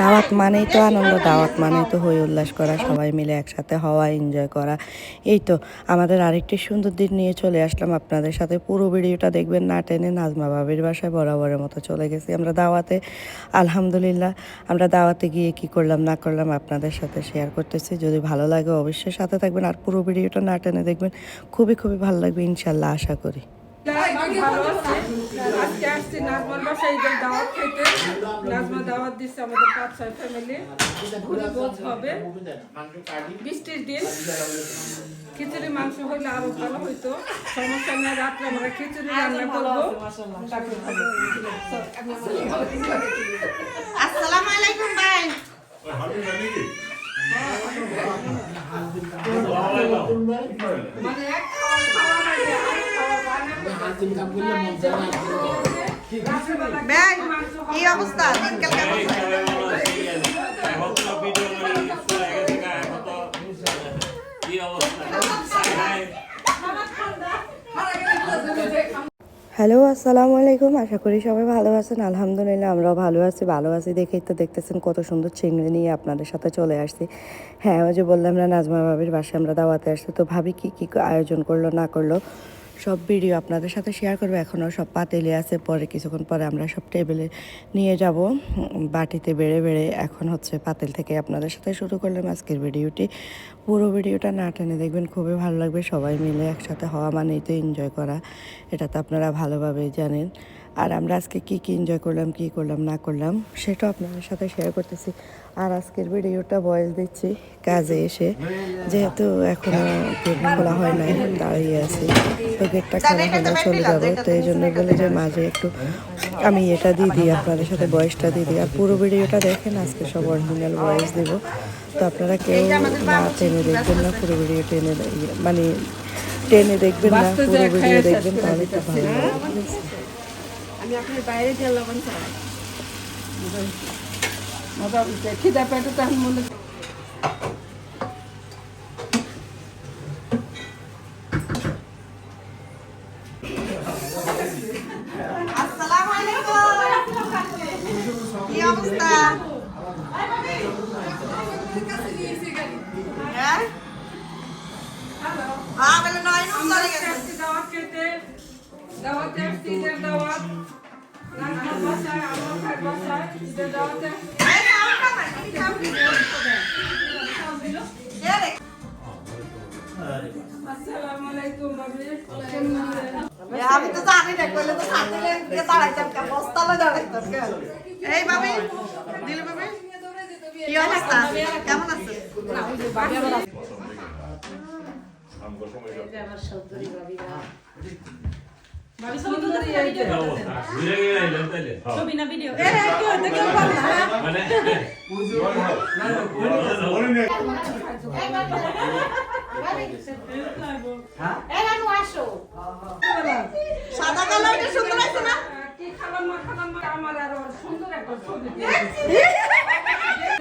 দাওয়াত মানেই তো আনন্দ, দাওয়াত মানেই তো হই উল্লাস করা, সবাই মিলে একসাথে হওয়া এনজয় করা। এই তো আমাদের আরেকটি সুন্দর দিন নিয়ে চলে আসলাম আপনাদের সাথে। পুরো ভিডিওটা দেখবেন না টেনে নাজমা বাবির বাসায় বরাবরের মতো চলে গেছি আমরা দাওয়াতে। আলহামদুলিল্লাহ, আমরা দাওয়াতে গিয়ে কি করলাম, না করলাম আপনাদের সাথে শেয়ার করতেছি। যদি ভালো লাগে অবশ্যই সাথে থাকবেন। আর পুরো ভিডিওটা না টেনে দেখবেন, খুবই খুবই ভালো লাগবে, ইনশাল্লাহ আশা করি। ভালো আছে আজকে আসছি নাজমার বাসায় ঈদের দাওয়াত খেতে। নাজমা দাওয়াত দিচ্ছে আমাদের পাঁচ ছয় ফ্যামিলি হবে। বৃষ্টির দিন। খিচুড়ি মাংস হইলে আরও ভালো হইতো। সমস্যা নেই রাত্রে আমরা খিচুড়ি রান্না করব। আসসালামু আলাইকুম ভাই। মানে হ্যালো, আসসালামু আলাইকুম। আশা করি সবাই ভালো আছেন। আলহামদুলিল্লাহ, আমরাও ভালো আছি ভালো আছি। দেখেই তো দেখতেছেন কত সুন্দর চিংড়ি নিয়ে আপনাদের সাথে চলে আসছি। হ্যাঁ ওই যে বললাম না, নাজমা ভাবির বাসায় আমরা দাওয়াতে আসছি। তো ভাবি কি কি আয়োজন করল, না করল? সব ভিডিও আপনাদের সাথে শেয়ার করব। এখনও সব পাতেলে আছে, পরে কিছুক্ষণ পরে আমরা সব টেবিলে নিয়ে যাব। বাটিতে বেড়ে বেড়ে এখন হচ্ছে পাতেল থেকে আপনাদের সাথে শুরু করলাম আজকের ভিডিওটি। পুরো ভিডিওটা না টেনে দেখবেন, খুবই ভালো লাগবে। সবাই মিলে একসাথে হওয়া মানেই তো এনজয় করা। এটা তো আপনারা ভালোভাবেই জানেন। আর আমরা আজকে কি কি এনজয় করলাম কি করলাম না করলাম সেটাও আপনাদের সাথে শেয়ার করতেছি। আর আজকের ভিডিওটা বয়স দিচ্ছি কাজে এসে। যেহেতু এখনও গেট খোলা হয় নাই দাঁড়িয়ে আছি। তো গেটটা খোলা হলে চলে যাব তো এই জন্য বলে যে মাঝে একটু আমি এটা দিয়ে দিই আপনাদের সাথে বয়সটা দিয়ে দিই। আর পুরো ভিডিওটা দেখেন আজকে সব অরিজিনাল বয়স দেব। তো আপনারা কেউ না টেনে দেখবেন না পুরো ভিডিও টেনে মানে টেনে দেখবেন না পুরো ভিডিও দেখবেন তাহলে খুব ভালো? আমি আপনার বাইরে তেল লবণ ছাড়াই মজা খিদা পেটে তাহলে মনে আসসালামু আলাইকুম কি অবস্থা হ্যাঁ হ্যাঁ বলে নয় নুন চলে গেছে আসছি দাওয়াত খেতে দাওয়াতে আসছি ঈদের দাওয়াত নানার বাসায় আমার ভাইয়ের বাসায় ঈদের দাওয়াতে আমি তো জানি না কইলে তো সাথে দাঁড়াইতাম বস্তালে দাঁড়াইতাম এই ভাবি দিল ভাবি কি অবস্থা কেমন আছে এই যে। সাদা কালারটা সুন্দর আছে না? কি খালাম্মা খালাম্মা আমার আরও সুন্দর একটা ছবি।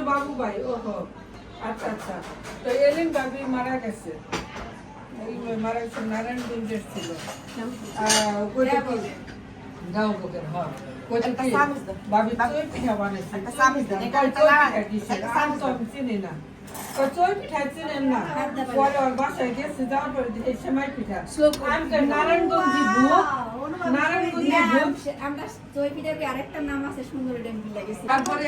বাবু ভাই ওহো। আচ্ছা আচ্ছা। তো এলিন বাবি মারা গেছে। মারা গেছে নারায়ণগঞ্জের ছিল। হ্যাঁ। বাবি চই পিঠা নারায়ণগঞ্জি নারায়ণগঞ্জি। আমরা আরেকটা নাম আছে? সুন্দর ডেম্পি লাগেছে তারপরে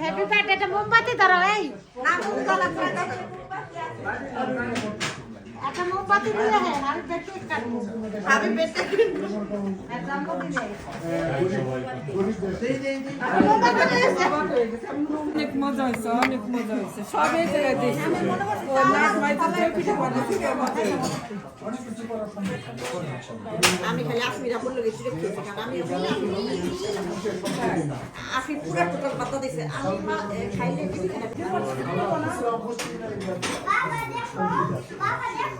হ্যাঁ হ্যাঁ হ্যাপি বার্থডেটা মোমবাতি ধরো এই না একটা মোমবাতি দিয়ে হ্যাঁ আর দেখি কাটবো আমি অনেক মজা হয়েছে অনেক মজা হয়েছে। সবাই। আমি খালি আসমিরা বললে গেছি রে খেয়েছি আমি আসি টোটাল পাতা দিছে আমি খাইলে কি খাইলে জায়গায় মেঘায়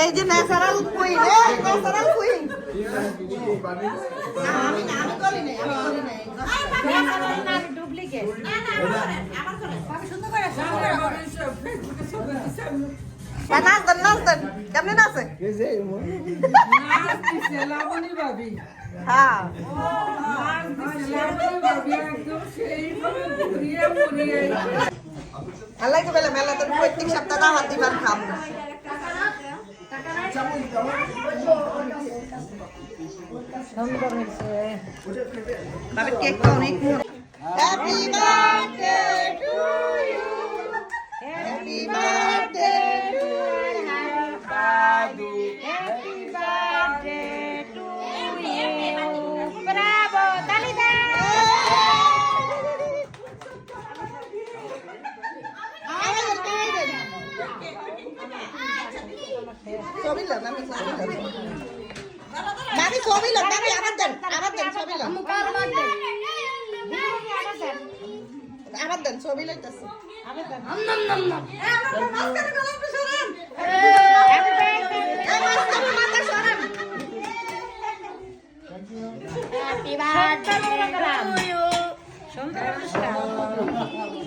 এই যে ন্যাচারাল কুইন ন্যাচারাল কুইন আমি না আমি করি নাই আমি করি নাই। ডুপ্লিকেট ফেসবুকে ছবি দিচ্ছে আমি নাচ দেন নাচ দেন কেমনি নাচে? হ্যাঁ নাচ দিছে লাবণী ভাবি। একদম সেইভাবে ঘুরিয়ে ঘুরিয়ে। আল্লাহ কে বেলা মেলা তোর প্রত্যেক সপ্তাহ দাওয়াত দিবার খাম। বাবা কেক অনেক happy birthday to you happy birthday মামি ছবি লন মামি আবার দেন আবার দেন ছবি লন আবার দেন ছবি লইতাছে। হ্যাপি বার্থডে সুন্দর অনুষ্ঠান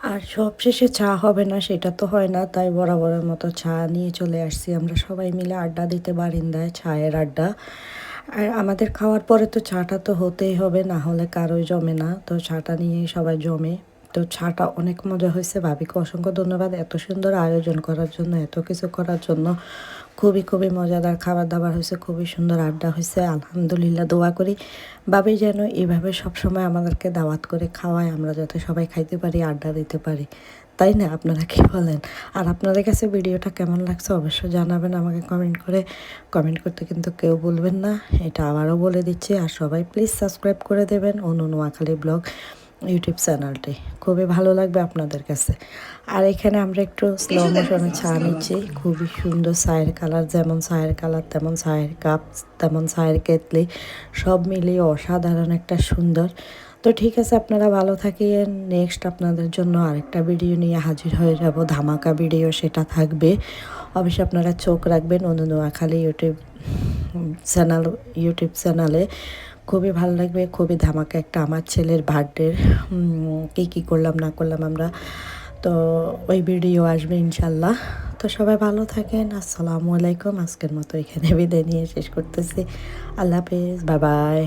আর সবশেষে চা হবে না, সেটা তো হয় না। তাই বরাবরের মতো চা নিয়ে চলে আসছি। আমরা সবাই মিলে আড্ডা দিতে বারিন্দায় চায়ের আড্ডা। আর আমাদের খাওয়ার পরে তো চাটা তো হতেই হবে, না হলে কারোই জমে না। তো চাটা নিয়েই সবাই জমে। তো ছাটা অনেক মজা হয়েছে। ভাবিকে অসংখ্য ধন্যবাদ এত সুন্দর আয়োজন করার জন্য, এত কিছু করার জন্য। খুবই খুবই মজাদার খাবার দাবার হয়েছে, খুবই সুন্দর আড্ডা হয়েছে। আলহামদুলিল্লাহ দোয়া করি ভাবি যেন এইভাবে সবসময় আমাদেরকে দাওয়াত করে খাওয়ায়, আমরা যাতে সবাই খাইতে পারি, আড্ডা দিতে পারি। তাই না? আপনারা কি বলেন? আর আপনাদের কাছে ভিডিওটা কেমন লাগছে অবশ্যই জানাবেন আমাকে কমেন্ট করে। কমেন্ট করতে কিন্তু কেউ বলবেন না, এটা আবারও বলে দিচ্ছি। আর সবাই প্লিজ সাবস্ক্রাইব করে দেবেন। অনু নোয়াখালী ব্লগ। ইউটিউব চ্যানেলটি। খুবই ভালো লাগবে আপনাদের কাছে। আর এখানে আমরা একটু স্লো মোশনে চা নিচ্ছি। খুবই সুন্দর চায়ের কালার যেমন চায়ের কালার তেমন চায়ের কাপ তেমন চায়ের কেতলি সব মিলিয়ে অসাধারণ একটা সুন্দর। তো ঠিক আছে আপনারা ভালো থাকিয়েন নেক্সট আপনাদের জন্য আরেকটা ভিডিও নিয়ে হাজির হয়ে যাব। ধামাকা ভিডিও সেটা থাকবে। অবশ্যই আপনারা চোখ রাখবেন। Anu Noakhali YouTube channel YouTube চ্যানেলে খুবই ভালো লাগবে, খুবই ধামাকা একটা আমার ছেলের বার্থডের কী কী করলাম, না করলাম আমরা। তো ওই ভিডিও আসবে ইনশাল্লাহ তো সবাই ভালো থাকেন, আসসালামু আলাইকুম। আজকের মতো এখানে বিদায় নিয়ে শেষ করতেছি। আল্লাহ হাফেজ বাই বাই